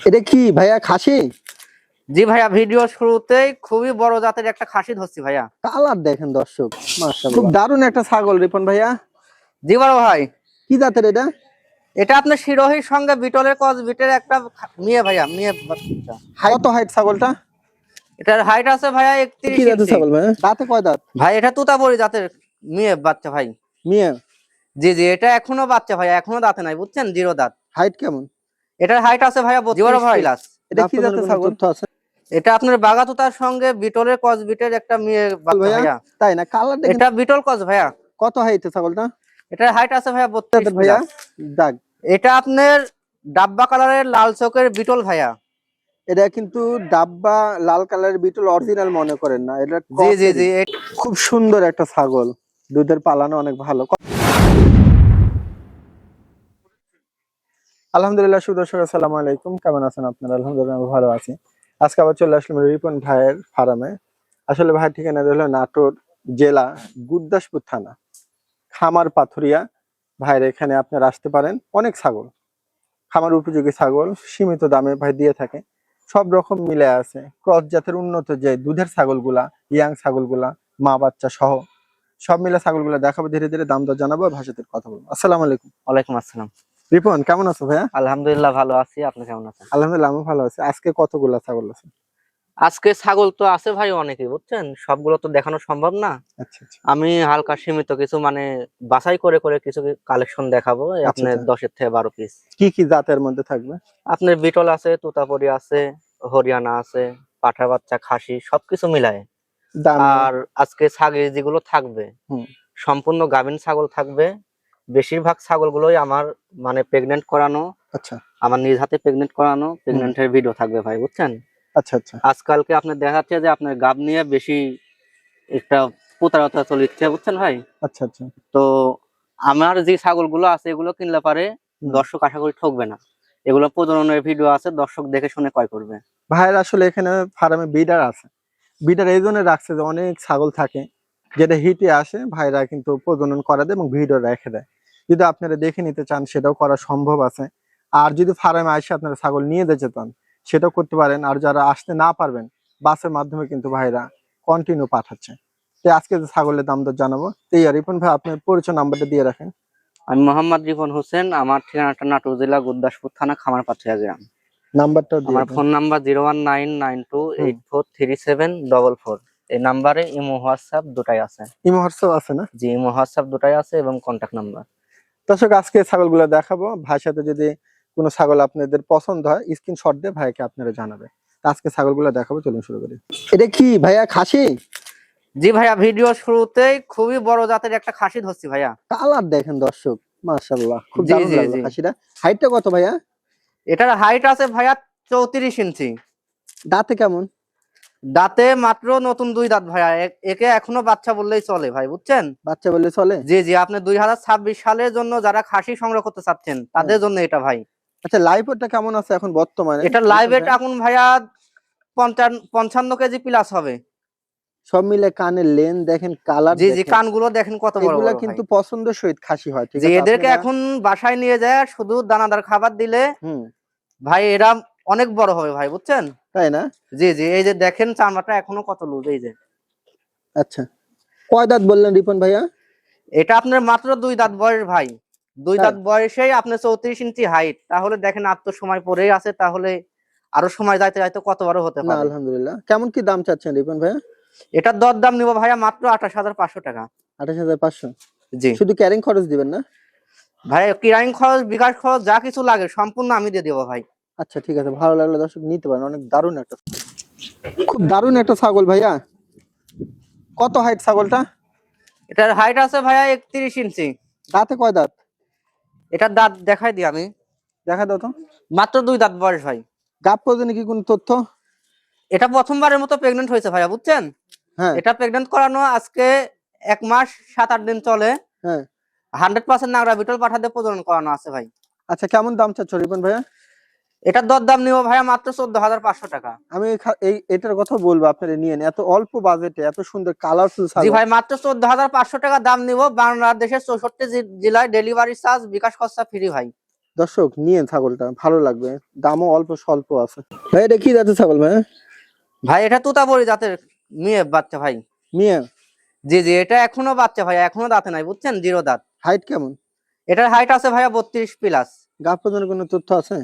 এটা কি ভাইয়া খাসি? জি ভাইয়া ভিডিও শুরুতেই খুবই বড় জাতের একটা খাসি ধরছি ভাইয়া। কালার দেখেন দর্শক খুব দারুণ একটা ছাগল রিপন ভাইয়া। জি বড় ভাই। কি জাতের এটা? এটা আপনার শিরোহির সঙ্গে বিটলের কস বিটের একটা মেয়ে ভাইয়া মেয়ে কত হাইট ছাগলটা? এটার হাইট আছে ভাইয়া 31 কি জাতের ছাগল ভাইয়া? দাঁতে কয় দাঁত? ভাই এটা তুতাবড়ি জাতের মেয়ে বাচ্চা ভাই। মিয়া? জি জি এটা এখনও বাচ্চা ভাইয়া এখনও দাঁতে নাই বুঝছেন? জিরো দাঁত। হাইট কেমন? এটার হাইট আছে ভাইয়া ভাই প্লাস এটা কি জাতের ছাগল? আছে? এটা আপনার বাগাতুতার সঙ্গে বিটলের কস বিটের একটা মেয়ে ভাইয়া? তাই না? কালার দেখেন। এটা বিটল কস ভাইয়া। কত হাইট ছাগলটা? এটার হাইট আছে ভাইয়া বত্রিশ জাতের ভাইয়া? দাগ। এটা আপনার ডাব্বা কালারের লাল চোখের বিটল ভাইয়া। এটা কিন্তু ডাব্বা লাল কালারের বিটল অরিজিনাল মনে করেন না। এটা জি জি জি খুব সুন্দর একটা ছাগল। দুধের পালানো অনেক ভালো। আলহামদুলিল্লাহ সুদর্শক আসসালামু আলাইকুম। কেমন আছেন আপনারা? আলহামদুলিল্লাহ ভালো আছি। আজকে আবার চলে আসলাম রিপন ভাইয়ের ফার্মে। আসলে ভাইয়ের ঠিকানা হলো নাটোর জেলা গুরদাসপুর থানা, খামার পাথুরিয়া। ভাইয়ের এখানে আপনারা আসতে পারেন। অনেক ছাগল, খামার উপযোগী ছাগল, সীমিত দামে ভাই দিয়ে থাকে। সব রকম মিলে আছে। ক্রস জাতের উন্নত যে দুধের ছাগলগুলা, ইয়াং ছাগলগুলা, মা বাচ্চা সহ, সব মিলে ছাগলগুলা দেখাবো, ধীরে ধীরে দাম দর জানাব ভাষাতে কথা বলব। আসসালামু আলাইকুম। ওয়ালাইকুম আসসালাম। রিপন কেমন আছো ভাইয়া? আলহামদুলিল্লাহ ভালো আছি আপনি কেমন আছেন? আলহামদুলিল্লাহ আমি ভালো আছি। আজকে কতগুলা ছাগল আছে? আজকে ছাগল তো আছে ভাই অনেকে বুঝছেন? সবগুলো তো দেখানো সম্ভব না। আচ্ছা আচ্ছা। আমি হালকা সীমিত কিছু মানে বাছাই করে করে কিছু কালেকশন দেখাবো আচ্ছা, আপনার। দশের থেকে বারো পিস কি কি জাতের মধ্যে থাকবে? আপনার বিটল আছে তুতাপুরি আছে হরিয়ানা আছে পাঠা বাচ্চা খাসি সবকিছু মিলায়। আর আজকে ছাগল যেগুলো থাকবে সম্পূর্ণ গাভিন ছাগল থাকবে বেশিরভাগ ছাগলগুলোই আমার মানে প্রেগনেন্ট করানো আচ্ছা। আমার নিজ হাতে প্রেগনেন্ট করানো প্রেগনেন্টের ভিডিও থাকবে ভাই বুঝছেন? আচ্ছা আচ্ছা। আজকালকে আপনার দেখা যাচ্ছে যে আপনার গাব নিয়ে বেশি একটা প্রতারণা চলিচ্ছে বুঝছেন ভাই? আচ্ছা আচ্ছা। তো আমার যে ছাগলগুলো আছে এগুলো কিনলে পারে দর্শক আশা করি ঠকবে না। এগুলো প্রজননের ভিডিও আছে দর্শক দেখে শুনে ক্রয় করবে। ভাইয়ের আসলে এখানে ফার্মে বিডার আছে। বিডার এই জন্য রাখছে যে অনেক ছাগল থাকে যেটা হিটে আসে ভাইরা কিন্তু প্রজনন করা দেয় এবং ভিডিও রেখে দেয়। যদি আপনারা দেখে নিতে চান সেটাও করা সম্ভব আছে। আর যদি ফার্মে আসে আপনারা ছাগল নিয়ে যেতে চান সেটাও করতে পারেন। আর যারা আসতে না পারবেন বাসের মাধ্যমে কিন্তু ভাইরা কন্টিনিউ পাঠাচ্ছে। তো আজকে যে ছাগলের দাম দর জানাব তো এই রিপন ভাই আপনার পরিচয় নাম্বারটা দিয়ে রাখেন। আমি মোহাম্মদ রিপন হোসেন আমার ঠিকানাটা নাটোর জেলা গুরদাসপুর থানা খামার পাথিয়া গ্রাম। নাম্বারটাও দিয়ে আমার phone number zero one nine nine two eight four three seven double four. এই নাম্বারে ইমো হোয়াটসঅ্যাপ দুটাই আছে। ইমো হোয়াটসঅ্যাপ আছে না? জি ইমো হোয়াটসঅ্যাপ দুটাই আছে এবং কন্ট্যাক্ট নাম্বার দর্শক আজকে ছাগলগুলো দেখাবো। ভাইয়ের সাথে যদি কোনো ছাগল আপনাদের পছন্দ হয় স্ক্রিনশট দিয়ে ভাইকে আপনারা জানাবে। আজকে ছাগলগুলো দেখাবো চলুন শুরু করি। এটা কি ভাইয়া খাসি? জি ভাইয়া ভিডিও শুরুতেই খুবই বড় জাতের একটা খাসি ধরছি ভাইয়া। কালার দেখেন দর্শক মাশাআল্লাহ খুব দারুণ লাগল। খাসিটা। হাইটটা কত ভাইয়া? এটার হাইট আছে ভাইয়া চৌত্রিশ ইঞ্চি দাঁতে কেমন? দাঁতে মাত্র নতুন দুই দাঁত ভাইয়া। একে এখনও বাচ্চা বললেই চলে ভাই বুঝছেন? বাচ্চা বললে চলে? জি জি আপনি দুই হাজার ছাব্বিশ সালের জন্য যারা খাসি সংগ্রহ করতে চাচ্ছেন তাদের জন্য এটা ভাই। আচ্ছা লাইভ ওটা কেমন আছে এখন বর্তমানে? এটা লাইভ এটা এখন ভাইয়া পঞ্চান্ন পঞ্চান্ন কেজি প্লাস হবে। সব মিলে কানের লেন দেখেন কালার জি জি কানগুলো দেখেন কত বড় এগুলা কিন্তু। পছন্দের সহিত খাসি হয় ঠিক আছে? এদেরকে এখন বাসায় নিয়ে যায় শুধু দানাদার খাবার দিলে ভাই এরা অনেক বড় হবে ভাই বুঝছেন? তাই না? জি জি এই যে দেখেন চামড়াটা এখনও কত লুজ এই যে। আচ্ছা। কয় দাঁত বললেন রিপন ভাইয়া? এটা আপনার মাত্র দুই দাঁত বয়স ভাই। দুই দাঁত বয়সেই আপনার চৌত্রিশ ইঞ্চি হাইট তাহলে দেখেন আর তো সময় পরেই আছে তাহলে আরও সময় যাইতে যাইতে কত বড় হতে পারে। আলহামদুলিল্লাহ। কেমন কি দাম চাচ্ছেন রিপন ভাইয়া? এটার দর দাম নিবো ভাইয়া মাত্র আঠাশ হাজার পাঁচশো টাকা। আঠাশ হাজার পাঁচশো? জি। শুধু ক্যারিং খরচ দিবেন না? ভাই কিরাইন খরচ বিকাশ খরচ যা কিছু লাগে সম্পূর্ণ আমি দিয়ে দেবো ভাই। আচ্ছা ঠিক আছে ভালো লাগলে দর্শক নিতে পারেন অনেক দারুণ একটা খুব দারুণ একটা ছাগল ভাইয়া। কত হাইট ছাগলটা? এটার হাইট আছে ভাইয়া একত্রিশ ইঞ্চি। দাঁতে কয় দাঁত? এটার দাঁত দেখাই দিই আমি। দেখা দাও তো। মাত্র দুই দাঁত বয়স ভাই। গাপ পর্যন্ত কি কোনো তথ্য? এটা প্রথমবারের মতো প্রেগনেন্ট হয়েছে ভাইয়া বুঝছেন? হ্যাঁ। এটা প্রেগনেন্ট করানো আজকে এক মাস সাত আট দিন চলে। হ্যাঁ। হান্ড্রেড পার্সেন্ট নাগরা বিটল পাঠাতে প্রজনন করানো আছে ভাই। আচ্ছা কেমন দাম চাচ্ছ রিপন ভাইয়া? এটার দর দাম নিব ভাইয়া মাত্র চোদ্দ হাজার পাঁচশো টাকা। আমি এই এটার কথা বলব আপনারা নিয়ে এত অল্প বাজেটে এত সুন্দর কালারফুল জি ভাই মাত্র চোদ্দ হাজার পাঁচশো টাকা দাম নিব। বাংলাদেশের চৌষট্টি জেলায় ডেলিভারি চার্জ বিকাশ খরচা ফ্রি ভাই। দর্শক নিয়ে ছাগলটা ভালো লাগবে। দামও অল্প স্বল্প আছে। ভাই এটা কি জাতের ছাগল ভাই? ভাই এটা তুতাবড়ি জাতের মেয়ে বাচ্চা ভাই। মিয়া? জি জি এটা এখনও বাচ্চা ভাই এখনও দাঁতে নাই বুঝছেন? জিরো দাঁত। হাইট কেমন? এটার হাইট আছে ভাইয়া বত্রিশ প্লাস গাছ পর্যন্ত কোনো তথ্য আছে?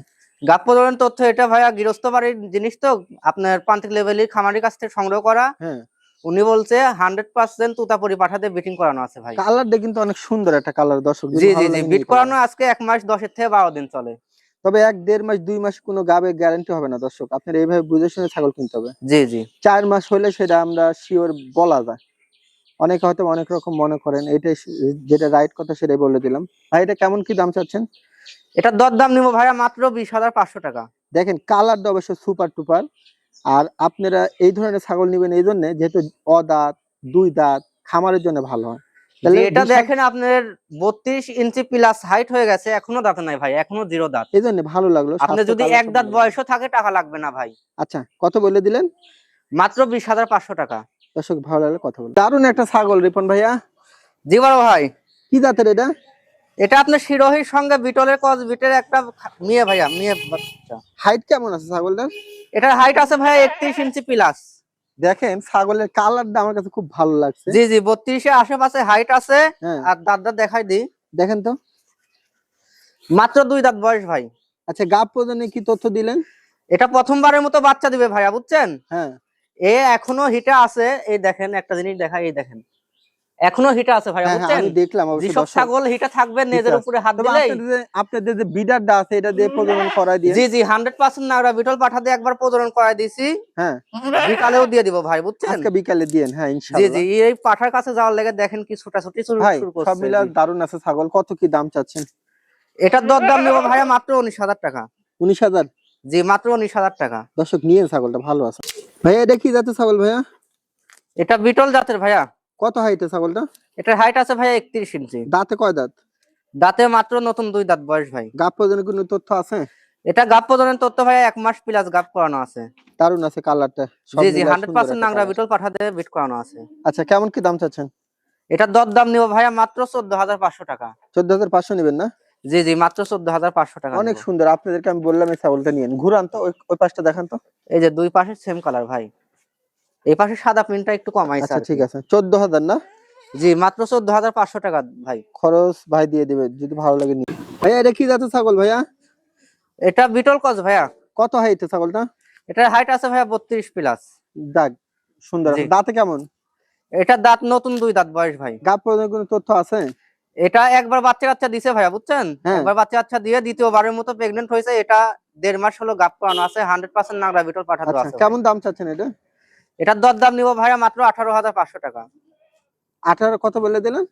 গাপ প্রদান তথ্য এটা ভাইয়া গৃহস্থ বাড়ির জিনিস তো আপনার প্রান্তিক লেভেলের খামারির কাছ থেকে সংগ্রহ করা। হ্যাঁ। উনি বলছে হান্ড্রেড পার্সেন্ট তুতাপুরি পাঠাতে বিটিং করানো আছে ভাই। কালারটা কিন্তু অনেক সুন্দর একটা কালার দর্শক জি জি জি বিট করানো আজকে এক মাস দশের থেকে বারো দিন চলে। তবে এক দেড় মাস দুই মাস কোনো গাবে গ্যারান্টি হবে না দর্শক। আপনার এইভাবে বুঝে শুনে ছাগল কিনতে হবে। জি জি। চার মাস হলে সেটা আমরা শিওর বলা যায়। অনেকে হয়তো অনেক রকম মনে করেন এটাই সে- যেটা রাইট কথা সেটাই বলে দিলাম। ভাই এটা কেমন কি দাম চাচ্ছেন? এটার দর দাম নিবো ভাইয়া মাত্র বিশ হাজার পাঁচশো টাকা। দেখেন কালারটা অবশ্য সুপার টুপার আর আপনারা এই ধরনের ছাগল নেবেন এই জন্য যেহেতু অদাঁত দুই দাঁত খামারের জন্য ভালো হয়। তাহলে এটা দেখেন আপনার বত্রিশ ইঞ্চি প্লাস হাইট হয়ে গেছে এখনও দাঁত নাই ভাই এখনও জিরো দাঁত। এই জন্য ভালো লাগল আপনি যদি এক দাঁত বয়সও থাকে টাকা লাগবে না ভাই। আচ্ছা কত বলে দিলেন? মাত্র বিশ হাজার পাঁচশো টাকা। দর্শক ভালো লাগলে কথা বলুন। দারুণ একটা ছাগল রিপন ভাইয়া। জি বড় ভাই। কি জাতের এটা? এটা আপনার শিরোহির সঙ্গে বিটলের কস বিটের একটা মেয়ে ভাইয়া মেয়ে বাচ্চা। হাইট কেমন আছে ছাগলটার? এটার হাইট আছে ভাইয়া একত্রিশ ইঞ্চি প্লাস দেখেন ছাগলের কালারটা আমার কাছে খুব ভালো লাগছে। জি জি বত্রিশের আশেপাশে হাইট আছে। হ্যাঁ। আর দাঁত দাঁত দেখাই দিই। দেখেন তো। মাত্র দুই দাঁত বয়স ভাই। আচ্ছা গাব পর্যন্ত কি তথ্য দিলেন? এটা প্রথমবারের মতো বাচ্চা দিবে ভাইয়া বুঝছেন? হ্যাঁ। এ এখনও হিটে আছে। এই দেখেন একটা জিনিস দেখাই এই দেখেন। এখনও হিটে আছে ভাইয়া হ্যাঁ, হ্যাঁ, বুঝছেন? আমি দেখলাম যেসব ছাগল হিটে থাকবে নেজের উপরে হাত দিলেই। আপনাদের যে- বিডারটা আছে এটা দিয়ে প্রজনন করাই দিয়ে। জি জি হান্ড্রেড পার্সেন্ট নাগরা বিটল পাঠাতে একবার প্রজনন করাই দিছি হ্যাঁ। বিকালেও দিয়ে দিব ভাই বুঝছেন? আজকে বিকালে দিয়েন হ্যাঁ ইনশাআল্লাহ জি জি এই পাঠার কাছে যাওয়ার লেগে দেখেন কি ছোটাছুটি শুরু ভাই শুরু সব মিলা দারুণ আছে ছাগল কত কি দাম চাচ্ছেন? এটার দর দাম নেব ভাইয়া মাত্র উনিশ হাজার টাকা। উনিশ হাজার? জি মাত্র উনিশ হাজার টাকা। দর্শক নিয়ে ছাগলটা ভালো আছে। ভাইয়া এটা কি জাতের ছাগল ভাইয়া? এটা বিটল জাতের ভাইয়া। কত হাইটে ছাগলটা? এটার হাইট আছে ভাইয়া একত্রিশ ইঞ্চি দাঁতে কয় দাঁত? দাঁতে মাত্র নতুন দুই দাঁত বয়স ভাই। গাব পর্যন্ত কোনো তথ্য আছে? এটা গাপ প্রজনন তথ্য ভাইয়া এক মাস প্লাস গাপ করানো আছে। দারুণ আছে কালারটা। জি জি হান্ড্রেড পার্সেন্ট নাংরা। বিটল পাঠাতে বিট করানো আছে। আচ্ছা কেমন কি দাম চাচ্ছেন? এটা দর দাম নিব ভাইয়া মাত্র চোদ্দ হাজার পাঁচশো টাকা। চোদ্দ হাজার পাঁচশো নেবেন না? জি জি মাত্র চোদ্দ হাজার পাঁচশো টাকা অনেক সুন্দর। আপনাদেরকে আমি বললাম এই ছাগলটা নিয়েন ঘুরান তো ওই ওই পাশটা দেখান তো। এই যে দুই পাশে সেম কালার ভাই। এই পাশে সাদা প্রিন্টটা একটু কমাইছে আচ্ছা ঠিক আছে। চোদ্দ হাজার না? জি মাত্র চোদ্দ হাজার পাঁচশো টাকা ভাই। খরচ ভাই দিয়ে দিবে যদি ভালো লাগে নিয়ে। ভাইয়া এটা কি জাতের ছাগল ভাইয়া? এটা বিটল কস ভাইয়া। কত হাইটে ছাগলটা? এটার হাইট আছে ভাইয়া বত্রিশ প্লাস দাগ সুন্দর। দাঁতে কেমন? এটা দাঁত নতুন দুই দাঁত বয়স ভাই। গাব পর্যন্ত কোনো তথ্য আছে? এটা একবার বাচ্চা কাচ্চা দিছে ভাইয়া বুঝছেন? হ্যাঁ। একবার বাচ্চা কাচ্চা দিয়ে দ্বিতীয়বারের মতো প্রেগনেন্ট হয়েছে এটা দেড় মাস হলো গাপ করানো আছে হান্ড্রেড পার্সেন্ট নাগরা বিটল পাঠাতে আচ্ছা আছে কেমন দাম চাচ্ছেন এটা? এটার দর দাম নিব ভাইয়া মাত্র আঠারো হাজার পাঁচশো টাকা। আঠারো কত বলে দিলেন?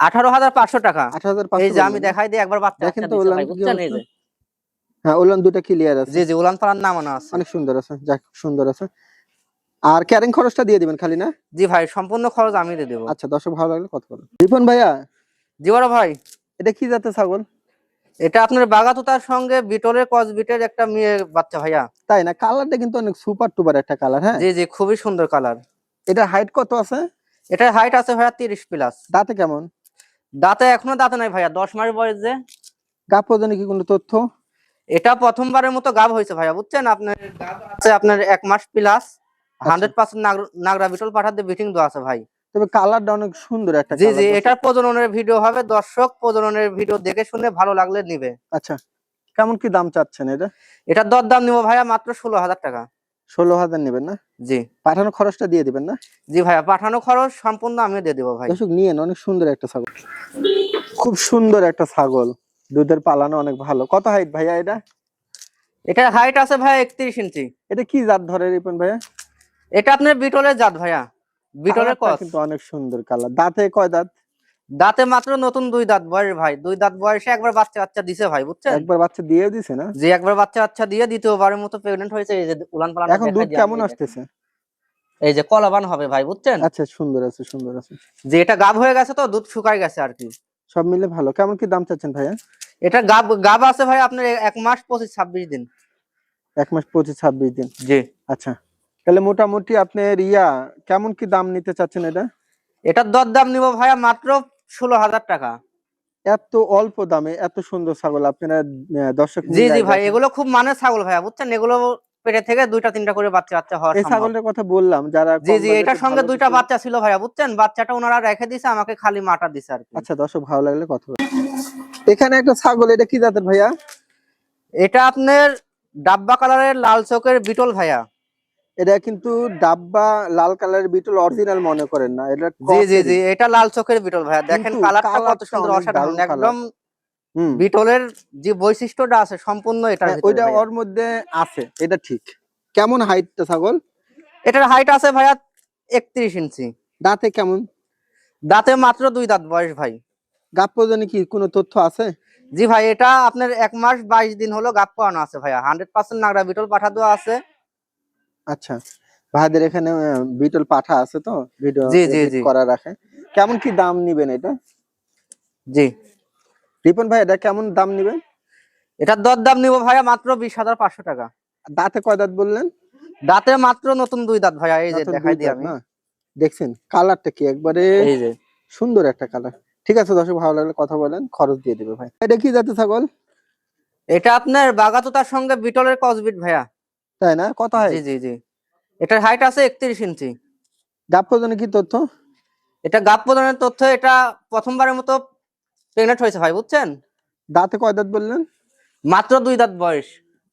আঠারো হাজার পাঁচশো টাকা। আঠারো হাজার এই যে আমি দেখাই দিই একবার বাচ্চা দেখেন তো হ্যাঁ ওলান দুটা ক্লিয়ার আছে। জি জি উলান পালান নামানো আছে। অনেক সুন্দর আছে যাক সুন্দর আছে। আর ক্যারিং খরচটা দিয়ে দিবেন খালি না? জি ভাই সম্পূর্ণ খরচ আমি দিয়ে দেবো। আচ্ছা দর্শক ভালো লাগলে কত করুন রিপন ভাইয়া জি বড় ভাই। এটা কি জাতের ছাগল? এটা আপনার বাগাতুতার সঙ্গে বিটলের কস বিটের একটা মেয়ে বাচ্চা ভাইয়া। তাই না? কালারটা কিন্তু অনেক সুপার টুপার একটা কালার হ্যাঁ? জি জি খুবই সুন্দর কালার এটা হাইট কত আছে? এটার হাইট আছে ভাইয়া তিরিশ প্লাস দাঁতে কেমন? দাঁতে এখনও দাঁতে নাই ভাইয়া দশ মাস বয়স। যে গাব পর্যন্ত কি কোনো তথ্য? এটা প্রথমবারের মতো গাব হয়েছে ভাইয়া বুঝছেন? আপনার গাব আছে আপনার এক মাস প্লাস হান্ড্রেড পার্সেন্ট নাগরা বিটল পাঠাতে বিটিং দেওয়া আছে ভাই। তবে কালারটা অনেক সুন্দর একটা জি জি। এটার প্রজননের ভিডিও হবে। দর্শক প্রজননের ভিডিও দেখে শুনে ভালো লাগলে নিবে। আচ্ছা কেমন কি দাম চাচ্ছেন এটা? এটার দর দাম নিবো ভাইয়া মাত্র ষোলো হাজার টাকা। ষোলো হাজার নেবেন না? জি। পাঠানো খরচটা দিয়ে দিবেন না? জি ভাইয়া পাঠানো খরচ সম্পূর্ণ আমি দিয়ে দেবো ভাই। দর্শক নিয়েন অনেক সুন্দর একটা ছাগল। খুব সুন্দর একটা ছাগল। দুধের পালানো অনেক ভালো। কত হাইট ভাইয়া এটা? এটার হাইট আছে ভাইয়া একত্রিশ ইঞ্চি। এটা কি জাত ধরে রিপন ভাইয়া? এটা আপনার বিটলের জাত ভাইয়া। বিটলের কিন্তু অনেক সুন্দর কালার। দাঁতে কয় দাঁত? দাঁতে মাত্র নতুন দুই দাঁত বয়স ভাই। দুই দাঁত বয়সে একবার বাচ্চা বাচ্চা দিছে ভাই বুঝছেন? একবার বাচ্চা দিয়ে দিছে না? যে একবার বাচ্চা বাচ্চা দিয়ে দ্বিতীয়বারের মতো প্রেগনেন্ট হয়েছে এই যে উলান পালান এখন দুধ কেমন আসতেছে? এই যে কলাবান হবে ভাই বুঝছেন? আচ্ছা সুন্দর আছে সুন্দর আছে। যে এটা গাব হয়ে গেছে তো দুধ শুকাই গেছে আর কি। সব মিলে ভালো। কেমন কি দাম চাচ্ছেন ভাইয়া? এটা গাব গাব আছে ভাই আপনার এক মাস পঁচিশ ছাব্বিশ দিন। এক মাস পঁচিশ ছাব্বিশ দিন। জি। আচ্ছা। তাহলে মোটামুটি আপনার ইয়া কেমন কি দাম নিতে চাচ্ছেন এটা? এটার দর দাম নিব ভাইয়া মাত্র ষোলো হাজার টাকা। এত অল্প দামে এত সুন্দর ছাগল আপনারা দর্শক জি জি ভাই এগুলো খুব মানের ছাগল ভাইয়া বুঝছেন? এগুলো পেটে থেকে দুইটা তিনটা করে বাচ্চা বাচ্চা হওয়ার এই। ছাগলটার কথা বললাম যারা জি জি এটার সঙ্গে দুইটা বাচ্চা ছিল ভাইয়া বুঝছেন? বাচ্চাটা ওনারা রেখে দিছে আমাকে খালি মাটা দিছে আর আচ্ছা দর্শক ভালো লাগলে কথা। এখানে একটা ছাগল এটা কি জাতের ভাইয়া? এটা আপনার ডাব্বা কালারের লাল চোখের বিটল ভাইয়া। এটা কিন্তু ডাব্বা লাল কালারের বিটল অরিজিনাল মনে করেন না। এটা জি জি জি এটা লাল চোখের বিটল ভাইয়া। দেখেন কালারটা কত সুন্দর অসাধারণ একদম হুম। বিটলের যে বৈশিষ্ট্যটা আছে সম্পূর্ণ এটার হ্যাঁ, ওইটা ওর মধ্যে আছে এটা ঠিক। কেমন হাইটটা ছাগল? এটার হাইট আছে ভাইয়া একত্রিশ ইঞ্চি। দাঁতে কেমন? দাঁতে মাত্র দুই দাঁত বয়স ভাই। গাপ পর্যন্ত কি কোনো তথ্য আছে? জি ভাই এটা আপনার এক মাস বাইশ দিন হলো গাপ পাওয়ানো আছে ভাইয়া। হান্ড্রেড পার্সেন্ট নাগরা বিটল পাঠা দেওয়া আছে। আচ্ছা। ভাইদের এখানে বিটল পাঠা আছে তো? ভিডিও জি, জি, জি। করা রাখে। কেমন কি দাম নিবেন এটা? জি। রিপন ভাই এটা কেমন দাম নিবেন? এটার দর দাম নিবো ভাইয়া মাত্র বিশ হাজার পাঁচশো টাকা। দাঁতে কয় দাঁত বললেন? দাঁতে মাত্র নতুন দুই দাঁত ভাইয়া এই যে দেখাই দুই আমি। দেখছেন কালারটা কি একবারে এই যে। সুন্দর একটা কালার। ঠিক আছে দর্শক ভালো লাগলে কথা বলেন খরচ দিয়ে দিবে ভাই। এটা কি জাতের ছাগল? এটা আপনার বাগাতুতার সঙ্গে বিটলের কসবিট ভাইয়া। তাই না? কত হয়। জি জি জি। এটার হাইট আছে একত্রিশ ইঞ্চি। গাপ পর্যন্ত কি তথ্য? এটা গাপ প্রদানের তথ্য এটা প্রথমবারের মতো প্রেগনেন্ট হয়েছে ভাই বুঝছেন? দাঁতে কয় দাঁত বললেন? মাত্র দুই দাঁত বয়স।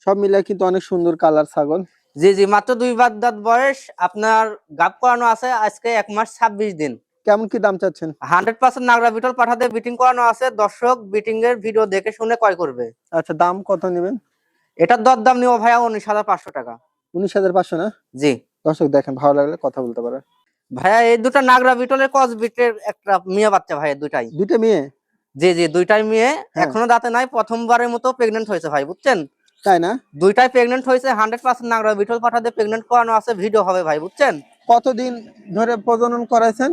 সব মিলে কিন্তু অনেক সুন্দর কালার ছাগল। জি জি মাত্র দুই বাদ দাঁত বয়স। আপনার গাপ করানো আছে আজকে এক মাস ছাব্বিশ দিন। কেমন কি দাম চাচ্ছেন? হান্ড্রেড পার্সেন্ট নাগরা বিটল পাঠাতে বিটিং করানো আছে। দর্শক বিটিং এর ভিডিও দেখে শুনে ক্রয় করবে। আচ্ছা দাম কত নেবেন? এটার দর দাম নিব ভাইয়া উনিশ হাজার পাঁচশো টাকা। উনিশ হাজার পাঁচশো না? জি। দর্শক দেখেন ভালো লাগলে কথা বলতে পারেন। ভাইয়া এই দুটো নাগরা বিটলের কস বিটের একটা মেয়ে বাচ্চা ভাইয়া দুটাই। দুইটা মেয়ে? জি জি দুইটাই মেয়ে। হ্যাঁ। এখনও দাঁতে নাই প্রথমবারের মতো প্রেগনেন্ট হয়েছে ভাই বুঝছেন? তাই না? দুইটাই প্রেগনেন্ট হয়েছে হান্ড্রেড পার্সেন্ট নাগরা বিটল পাঠাতে প্রেগনেন্ট করানো আছে ভিডিও হবে ভাই বুঝছেন? কতদিন ধরে প্রজনন করাইছেন?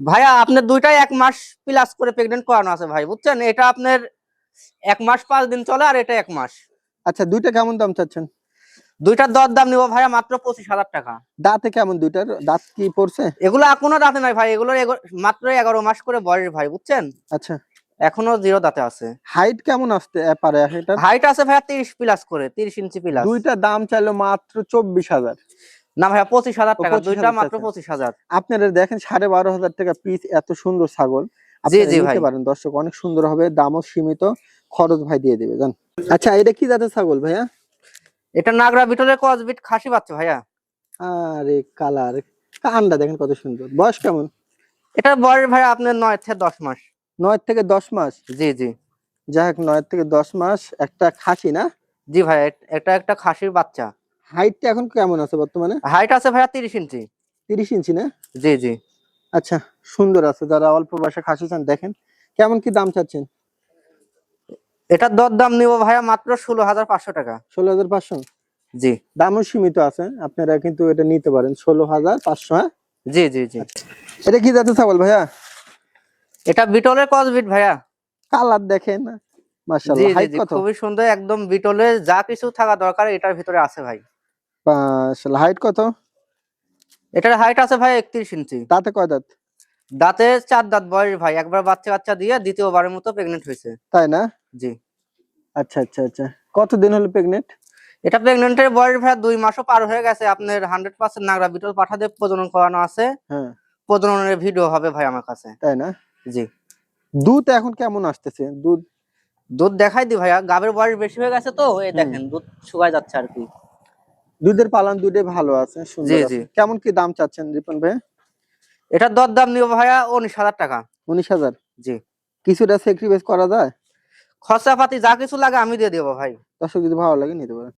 ভাইয়া আপনার দুইটাই এক মাস প্লাস করে প্রেগনেন্ট করানো আছে ভাই বুঝছেন? এটা আপনার এক মাস পাঁচ দিন চলে আর এটা এক মাস। আচ্ছা দুইটা কেমন দাম চাচ্ছেন? দুইটার দর দাম নিবো ভাইয়া মাত্র পঁচিশ হাজার টাকা। দাঁতে কেমন দুইটার? দাঁত কি পড়ছে? এগুলো এখনও দাঁতে নাই ভাই এগুলো মাত্র এগারো মাস করে বয়স ভাই বুঝছেন? আচ্ছা। এখনও জিরো দাঁতে আছে। হাইট কেমন আসতে পারে এটা হাইট আছে ভাইয়া তিরিশ প্লাস করে তিরিশ ইঞ্চি প্লাস। দুইটা দাম চাইলো মাত্র চব্বিশ হাজার। না ভাইয়া পঁচিশ হাজার টাকা দুইটা মাত্র পঁচিশ হাজার। আপনারা দেখেন সাড়ে বারো হাজার টাকা পিস এত সুন্দর ছাগল। জি, জি, নিতে ভাই। পারেন। দর্শক অনেক সুন্দর হবে দামও সীমিত। খরচ ভাই দিয়ে দেবে জান। আচ্ছা এটা কি জাতের ছাগল ভাইয়া? এটা নাগরা বিটলের কসবিট খাসি বাচ্চা ভাইয়া। আরে কালার কানটা দেখেন কত সুন্দর। বয়স কেমন? এটা বয়স ভাইয়া আপনার নয় থেকে দশ মাস। নয় থেকে দশ মাস? জি জি। যাই হোক নয় থেকে দশ মাস একটা খাসি না? জি ভাই এটা একটা খাসির বাচ্চা। হাইটটা এখন কেমন আছে বর্তমানে? হাইট আছে ভাইয়া তিরিশ ইঞ্চি। তিরিশ ইঞ্চি না? জি জি। আচ্ছা সুন্দর আছে। যারা অল্প বয়সে খাসি চান দেখেন। কেমন কি দাম চাচ্ছেন? এটার দর দাম নিব ভাইয়া মাত্র ষোলো হাজার পাঁচশো টাকা। ষোলো হাজার পাঁচশো? জি। দামও সীমিত আছে আপনারা কিন্তু এটা নিতে পারেন ষোলো হাজার পাঁচশো হ্যাঁ? জি জি জি। এটা কি জাতের ছাগল ভাইয়া? এটা বিটলের কসবিট ভাইয়া। কালার দেখেন মাশাআল্লাহ। হাইট কত? খুবই সুন্দর একদম বিটলের যা কিছু থাকা দরকার এটার ভিতরে আছে ভাই। মাশাআল্লাহ। হাইট কত? এটার হাইট আছে ভাই ইঞ্চি। তাতে কয় দাঁত? দাঁতে চার দাঁত বয়স ভাই একবার বাচ্চা কাচ্চা দিয়ে দ্বিতীয়বারের মতো প্রেগনেন্ট হয়েছে। তাই না? জি। আচ্ছা আচ্ছা আচ্ছা। কতদিন হলো প্রেগনেন্ট এটা প্রেগনেন্টের বয়স ভাই দুই মাসও পার হয়ে গেছে। আপনার হান্ড্রেড পার্সেন্ট নাগরা বিটল পাঠাতে প্রজনন করানো আছে। হ্যাঁ। প্রজননের ভিডিও হবে ভাই আমার কাছে। তাই না? জি। দুধ এখন কেমন আসতেছে? দুধ? দুধ দেখাই দি ভাইয়া গাবের বয়স বেশি হয়ে গেছে তো এই দেখেন দুধ শুকায় যাচ্ছে আর কি। দুধের পালন দুধে ভালো আছে সুন্দর আছে। কেমন কি দাম চাচ্ছেন রিপন ভাই এটার দর দাম নিব ভাইয়া উনিশ হাজার টাকা। উনিশ হাজার? জি। কিছুটা সেক্রিফাইস করা যায়? খরচাপাতি যা কিছু লাগে আমি দিয়ে দেবো ভাই। দর্শক যদি ভালো লাগে নিতে পারেন।